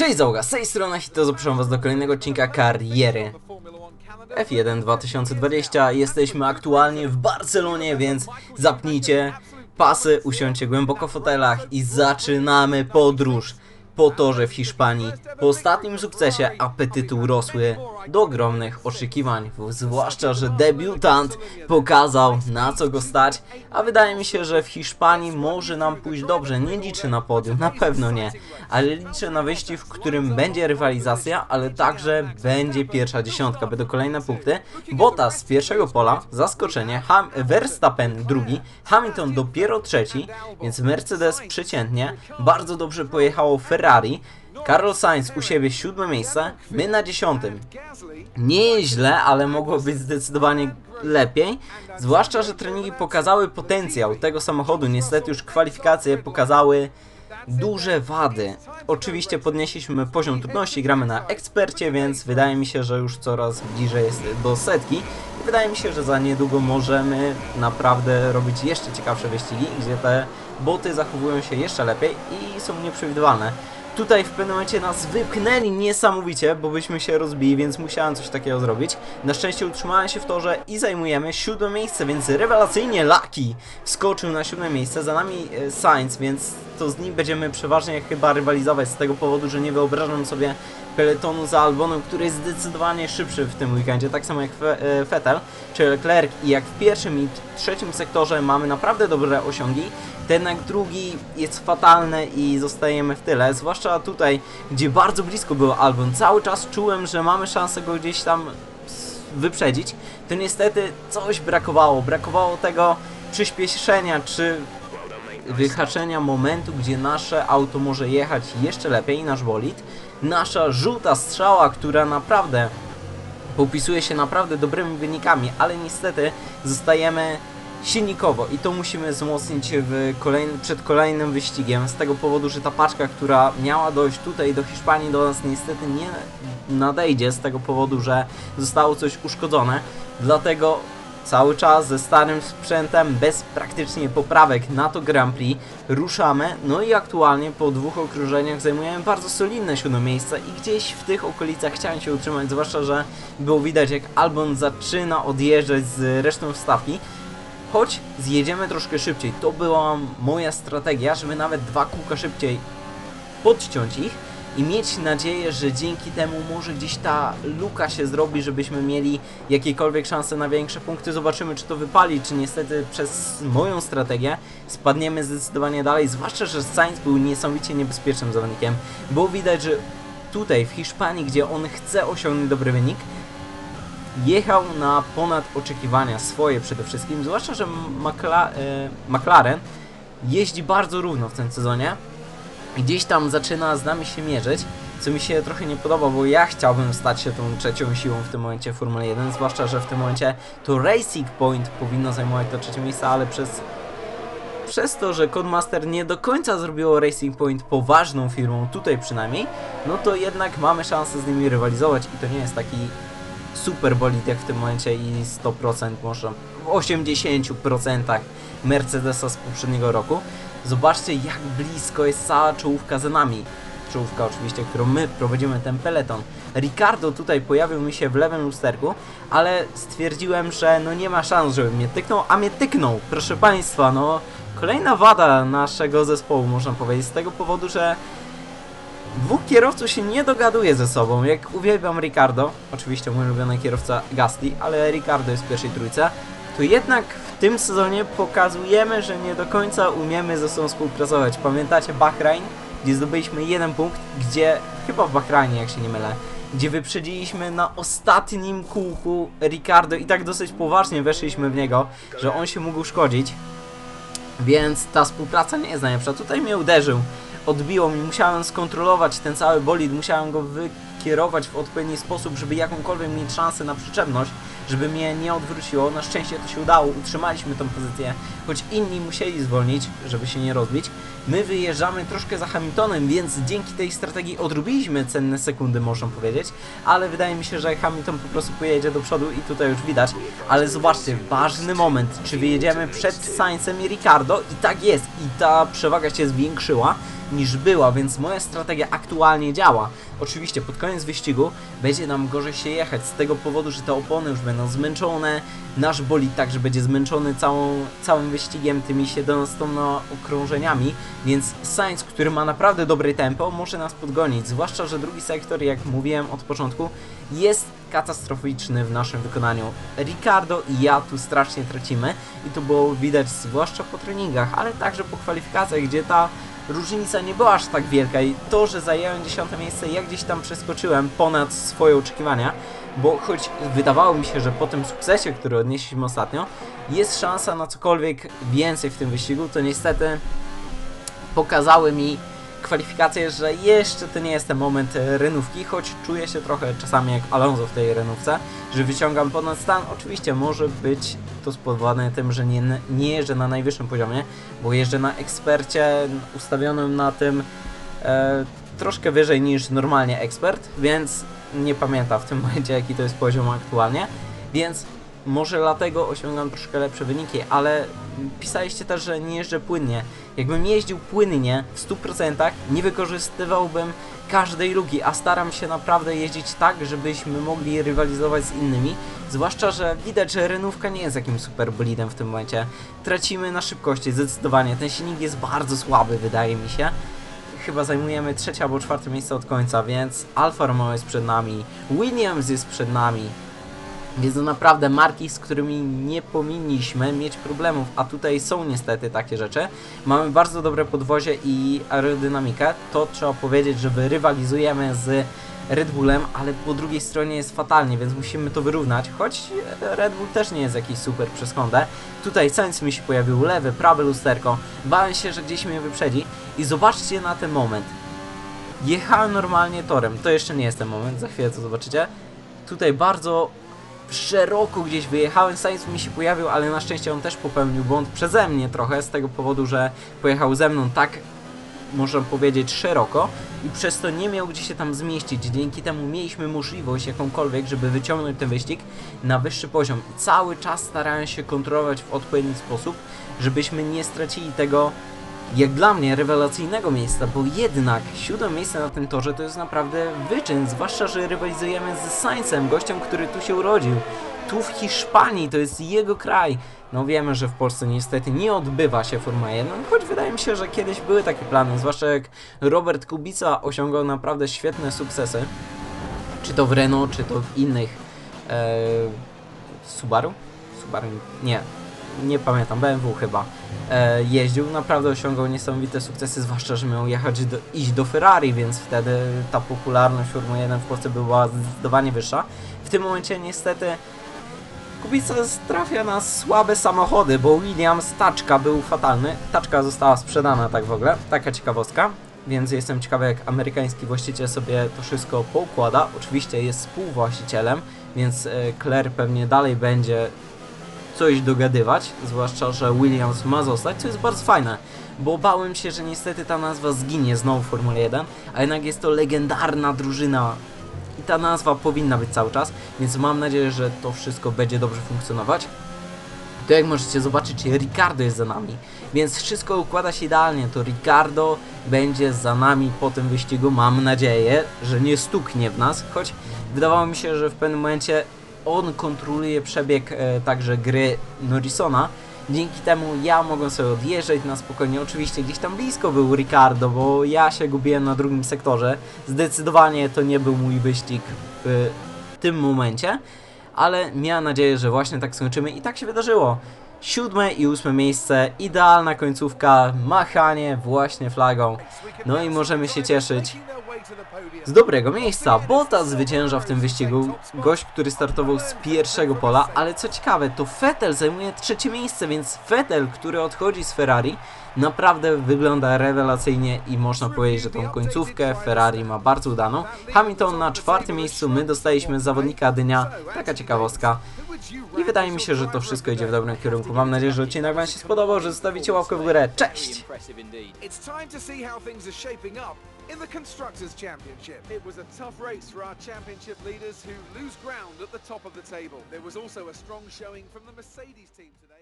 Cześć załoga, z tej strony Hito, zapraszam was do kolejnego odcinka kariery F1 2020 Jesteśmy aktualnie w Barcelonie, więc zapnijcie pasy, usiądźcie głęboko w fotelach i zaczynamy podróż po torze w Hiszpanii. Po ostatnim sukcesie apetyty urosły do ogromnych oczekiwań, zwłaszcza, że debiutant pokazał na co go stać, a wydaje mi się, że w Hiszpanii może nam pójść dobrze. Nie liczę na podium, na pewno nie, ale liczę na wyścig, w którym będzie rywalizacja, ale także będzie pierwsza dziesiątka, będą kolejne punkty. Bottas z pierwszego pola, zaskoczenie, Ham Verstappen drugi, Hamilton dopiero trzeci, więc Mercedes przeciętnie, bardzo dobrze pojechało Ferrari, Carlos Sainz u siebie siódme miejsce, my na dziesiątym. Nie jest źle, ale mogło być zdecydowanie lepiej. Zwłaszcza, że treningi pokazały potencjał tego samochodu. Niestety już kwalifikacje pokazały duże wady. Oczywiście podnieśliśmy poziom trudności, gramy na ekspercie, więc wydaje mi się, że już coraz bliżej jest do setki. Wydaje mi się, że za niedługo możemy naprawdę robić jeszcze ciekawsze wyścigi, gdzie te boty zachowują się jeszcze lepiej i są nieprzewidywalne. Tutaj w pewnym momencie nas wypchnęli niesamowicie, bo byśmy się rozbili, więc musiałem coś takiego zrobić. Na szczęście utrzymałem się w torze i zajmujemy siódme miejsce, więc rewelacyjnie Lucky wskoczył na siódme miejsce. Za nami e, Sainz, więc to z nim będziemy przeważnie chyba rywalizować z tego powodu, że nie wyobrażam sobie peletonu za Albonem, który jest zdecydowanie szybszy w tym weekendzie, tak samo jak Fe- e, czy Leclerc. I jak w pierwszym i trzecim sektorze mamy naprawdę dobre osiągi, to jednak drugi jest fatalny i zostajemy w tyle, zwłaszcza tutaj, gdzie bardzo blisko był Albon. Cały czas czułem, że mamy szansę go gdzieś tam wyprzedzić, to niestety coś brakowało, brakowało tego przyspieszenia czy wyhaczenia momentu, gdzie nasze auto może jechać jeszcze lepiej, nasz bolid. Nasza żółta strzała, która naprawdę popisuje się naprawdę dobrymi wynikami, ale niestety zostajemy silnikowo i to musimy wzmocnić w kolejny, przed kolejnym wyścigiem z tego powodu, że ta paczka, która miała dojść tutaj do Hiszpanii do nas niestety nie nadejdzie z tego powodu, że zostało coś uszkodzone. Dlatego cały czas ze starym sprzętem, bez praktycznie poprawek na to Grand Prix ruszamy. No i aktualnie po dwóch okrążeniach zajmujemy bardzo solidne siódme miejsce i gdzieś w tych okolicach chciałem się utrzymać, zwłaszcza, że było widać jak Albon zaczyna odjeżdżać z resztą wstawki. Choć zjedziemy troszkę szybciej, to była moja strategia, żeby nawet dwa kółka szybciej podciąć ich i mieć nadzieję, że dzięki temu może gdzieś ta luka się zrobi, żebyśmy mieli jakiekolwiek szanse na większe punkty. Zobaczymy, czy to wypali, czy niestety przez moją strategię spadniemy zdecydowanie dalej. Zwłaszcza, że Sainz był niesamowicie niebezpiecznym zawodnikiem. Było widać, że tutaj w Hiszpanii, gdzie on chce osiągnąć dobry wynik, jechał na ponad oczekiwania swoje przede wszystkim, zwłaszcza, że e, McLaren jeździ bardzo równo w tym sezonie. Gdzieś tam zaczyna z nami się mierzyć, co mi się trochę nie podoba, bo ja chciałbym stać się tą trzecią siłą w tym momencie w Formule 1, zwłaszcza, że w tym momencie to Racing Point powinno zajmować to trzecie miejsce, ale przez przez to, że Codemaster nie do końca zrobiło Racing Point poważną firmą, tutaj przynajmniej, no to jednak mamy szansę z nimi rywalizować i to nie jest taki super bolid jak w tym momencie i 100%, może w 80% Mercedesa z poprzedniego roku. Zobaczcie jak blisko jest cała czołówka za nami. Czołówka oczywiście, którą my prowadzimy ten peleton. Ricardo tutaj pojawił mi się w lewym lusterku, ale stwierdziłem, że no nie ma szans, żeby mnie tyknął, a mnie tyknął, proszę Państwa, no kolejna wada naszego zespołu, można powiedzieć, z tego powodu, że dwóch kierowców się nie dogaduje ze sobą. Jak uwielbiam Ricardo, oczywiście mój ulubiony kierowca Gasly, ale Ricardo jest w pierwszej trójce, to jednak tym sezonie pokazujemy, że nie do końca umiemy ze sobą współpracować. Pamiętacie Bahrain, gdzie zdobyliśmy jeden punkt, gdzie chyba w Bahrainie, jak się nie mylę, gdzie wyprzedziliśmy na ostatnim kółku Ricardo i tak dosyć poważnie weszliśmy w niego, że on się mógł szkodzić. Więc ta współpraca nie jest najlepsza. Tutaj mnie uderzył, odbiło mi, musiałem skontrolować ten cały bolid, musiałem go wykierować w odpowiedni sposób, żeby jakąkolwiek mieć szansę na przyczepność, żeby mnie nie odwróciło. Na szczęście to się udało, utrzymaliśmy tą pozycję, choć inni musieli zwolnić, żeby się nie rozbić. My wyjeżdżamy troszkę za Hamiltonem, więc dzięki tej strategii odrobiliśmy cenne sekundy, można powiedzieć, ale wydaje mi się, że Hamilton po prostu pojedzie do przodu i tutaj już widać. Ale zobaczcie, ważny moment, czy wyjedziemy przed Sainzem i Ricardo i tak jest, i ta przewaga się zwiększyła. Niż była, więc moja strategia aktualnie działa. Oczywiście pod koniec wyścigu będzie nam gorzej się jechać z tego powodu, że te opony już będą zmęczone, nasz bolid także będzie zmęczony całą, całym wyścigiem, tymi 17 okrążeniami, więc Sainz, który ma naprawdę dobre tempo, może nas podgonić, zwłaszcza, że drugi sektor, jak mówiłem od początku, jest katastroficzny w naszym wykonaniu. Ricardo i ja tu strasznie tracimy i to było widać zwłaszcza po treningach, ale także po kwalifikacjach, gdzie ta różnica nie była aż tak wielka i to, że zająłem 10 miejsce, ja gdzieś tam przeskoczyłem ponad swoje oczekiwania, bo choć wydawało mi się, że po tym sukcesie, który odnieśliśmy ostatnio, jest szansa na cokolwiek więcej w tym wyścigu, to niestety pokazały mi kwalifikacje, że jeszcze to nie jest ten moment renówki, choć czuję się trochę czasami jak Alonso w tej renówce, że wyciągam ponad stan. Oczywiście może być to spowodowane tym, że nie, nie jeżdżę na najwyższym poziomie, bo jeżdżę na ekspercie ustawionym na tym e, troszkę wyżej niż normalnie ekspert, więc nie pamiętam w tym momencie jaki to jest poziom aktualnie, więc może dlatego osiągam troszkę lepsze wyniki, ale pisaliście też, że nie jeżdżę płynnie. Jakbym jeździł płynnie w 100%, nie wykorzystywałbym każdej luki, a staram się naprawdę jeździć tak, żebyśmy mogli rywalizować z innymi. Zwłaszcza, że widać, że renówka nie jest jakimś super bolidem w tym momencie. Tracimy na szybkości, zdecydowanie. Ten silnik jest bardzo słaby, wydaje mi się chyba zajmujemy trzecie albo czwarte miejsce od końca, więc Alfa Romeo jest przed nami, Williams jest przed nami, więc to naprawdę marki, z którymi nie powinniśmy mieć problemów, a tutaj są niestety takie rzeczy. Mamy bardzo dobre podwozie i aerodynamikę, to trzeba powiedzieć, że rywalizujemy z Red Bullem, ale po drugiej stronie jest fatalnie, więc musimy to wyrównać, choć Red Bull też nie jest jakiś super przez Hondę. Tutaj Sainz mi się pojawił, lewy, prawe lusterko, bałem się, że gdzieś mnie wyprzedzi i zobaczcie na ten moment. Jechałem normalnie torem, to jeszcze nie jest ten moment, za chwilę to zobaczycie. Tutaj bardzo szeroko gdzieś wyjechałem, Sainz mi się pojawił, ale na szczęście on też popełnił błąd przeze mnie trochę, z tego powodu, że pojechał ze mną tak, można powiedzieć, szeroko i przez to nie miał gdzie się tam zmieścić. Dzięki temu mieliśmy możliwość jakąkolwiek, żeby wyciągnąć ten wyścig na wyższy poziom. I cały czas starałem się kontrolować w odpowiedni sposób, żebyśmy nie stracili tego jak dla mnie rewelacyjnego miejsca, bo jednak siódme miejsce na tym torze to jest naprawdę wyczyn, zwłaszcza, że rywalizujemy z Sainzem, gościem, który tu się urodził. Tu w Hiszpanii, to jest jego kraj. No wiemy, że w Polsce niestety nie odbywa się Formuła 1, choć wydaje mi się, że kiedyś były takie plany, zwłaszcza jak Robert Kubica osiągał naprawdę świetne sukcesy, czy to w Renault, czy to w innych e, Subaru? Subaru? Nie, nie pamiętam, BMW chyba e, jeździł, naprawdę osiągał niesamowite sukcesy, zwłaszcza, że miał jechać do, iść do Ferrari, więc wtedy ta popularność Formuły 1 w Polsce była zdecydowanie wyższa. W tym momencie niestety Kubica trafia na słabe samochody, bo Williams taczka był fatalny. Taczka została sprzedana tak w ogóle, taka ciekawostka. Więc jestem ciekawy, jak amerykański właściciel sobie to wszystko poukłada. Oczywiście jest współwłaścicielem, więc e, Claire pewnie dalej będzie coś dogadywać, zwłaszcza, że Williams ma zostać, co jest bardzo fajne, bo bałem się, że niestety ta nazwa zginie znowu w Formule 1, a jednak jest to legendarna drużyna i ta nazwa powinna być cały czas, więc mam nadzieję, że to wszystko będzie dobrze funkcjonować. To jak możecie zobaczyć, Ricardo jest za nami, więc wszystko układa się idealnie, to Ricardo będzie za nami po tym wyścigu, mam nadzieję, że nie stuknie w nas, choć wydawało mi się, że w pewnym momencie on kontroluje przebieg e, także gry Norrisona. Dzięki temu ja mogę sobie odjeżdżać na spokojnie. Oczywiście gdzieś tam blisko był Ricardo, bo ja się gubiłem na drugim sektorze. Zdecydowanie to nie był mój wyścig w tym momencie, ale miałem nadzieję, że właśnie tak skończymy i tak się wydarzyło. Siódme i ósme miejsce, idealna końcówka, machanie właśnie flagą. No i możemy się cieszyć z dobrego miejsca. Bottas zwycięża w tym wyścigu, gość, który startował z pierwszego pola, ale co ciekawe, to Vettel zajmuje trzecie miejsce, więc Vettel, który odchodzi z Ferrari, naprawdę wygląda rewelacyjnie i można powiedzieć, że tą końcówkę Ferrari ma bardzo udaną. Hamilton na czwartym miejscu, my dostaliśmy zawodnika dnia, taka ciekawostka. I wydaje mi się, że to wszystko idzie w dobrym kierunku. Mam nadzieję, że odcinek Wam się spodobał, że zostawicie łapkę w górę. Cześć! In the Constructors' Championship. It was a tough race for our championship leaders who lose ground at the top of the table. There was also a strong showing from the Mercedes team today.